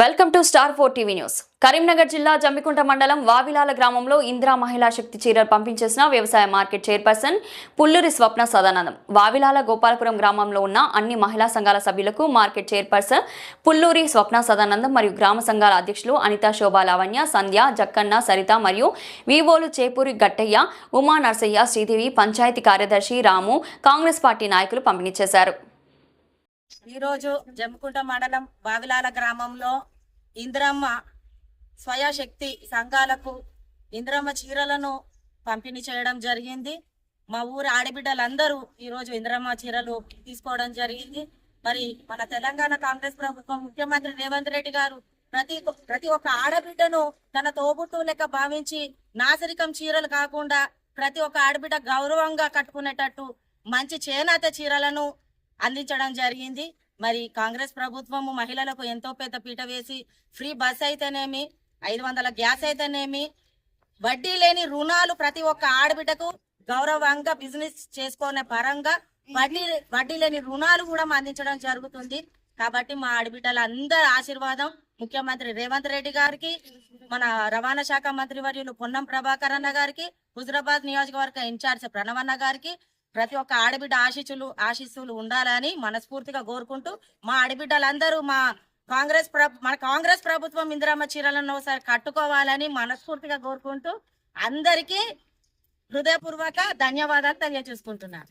Welcome to Star four TV news. Karimnagar జిల్లా జమ్మికుంట మండలం వావిలాల గ్రామంలో ఇందిరా మహిళా శక్తి చీరలు పంపించేసిన వ్యవసాయ మార్కెట్ చైర్పర్సన్ పుల్లూరి స్వప్న సదానందం. వావిలాల గోపాలపురం గ్రామంలో ఉన్న అన్ని మహిళా సంఘాల సభ్యులకు మార్కెట్ చైర్పర్సన్ పుల్లూరి స్వప్న సదానందం మరియు గ్రామ సంఘాల అధ్యక్షులు అనితా శోభా లావణ్య సంధ్య జక్కన్న సరిత మరియు వివోలు చేపూరి గట్టయ్య ఉమా నర్సయ్య శ్రీదేవి పంచాయతీ కార్యదర్శి రాము కాంగ్రెస్ పార్టీ నాయకులు పంపిణీ చేశారు. ఈరోజు జమ్మికుంట మండలం బావిలాల గ్రామంలో ఇందిరమ్మ స్వయశక్తి సంఘాలకు ఇందిరమ్మ చీరలను పంపిణీ చేయడం జరిగింది. మా ఊరి ఆడబిడ్డలందరూ ఈరోజు ఇందిరమ్మ చీరలు తీసుకోవడం జరిగింది. మరి మన తెలంగాణ కాంగ్రెస్ ప్రభుత్వం ముఖ్యమంత్రి రేవంత్ రెడ్డి గారు ప్రతి ప్రతి ఒక్క ఆడబిడ్డను తన తోబుట్టు లెక్క భావించి నాసరికం చీరలు కాకుండా ప్రతి ఒక్క ఆడబిడ్డ గౌరవంగా కట్టుకునేటట్టు మంచి చేనేత చీరలను అందించడం జరిగింది. మరి కాంగ్రెస్ ప్రభుత్వము మహిళలకు ఎంతో పెద్ద పీట వేసి ఫ్రీ బస్ అయితేనేమి ఐదు వందల గ్యాస్ అయితేనేమి వడ్డీ లేని రుణాలు ప్రతి ఒక్క ఆడబిడ్డకు గౌరవంగా బిజినెస్ చేసుకునే పరంగా వడ్డీ వడ్డీ లేని రుణాలు కూడా అందించడం జరుగుతుంది. కాబట్టి మా ఆడబిడ్డలందరి ఆశీర్వాదం ముఖ్యమంత్రి రేవంత్ రెడ్డి గారికి మన రవాణా శాఖ మంత్రి వర్యులు పొన్నం ప్రభాకర్ అన్న గారికి హుజరాబాద్ నియోజకవర్గ ఇన్ఛార్జ్ ప్రణవన్న గారికి ప్రతి ఒక్క ఆడబిడ్డ ఆశీస్సులు ఆశీస్సులు ఉండాలని మనస్ఫూర్తిగా కోరుకుంటూ మా ఆడబిడ్డలందరూ మా కాంగ్రెస్ ప్రభు మన కాంగ్రెస్ ప్రభుత్వం ఇందిరమ్మ చీరలను ఒకసారి కట్టుకోవాలని మనస్ఫూర్తిగా కోరుకుంటూ అందరికీ హృదయపూర్వక ధన్యవాదాలు తెలియజేసుకుంటున్నాను.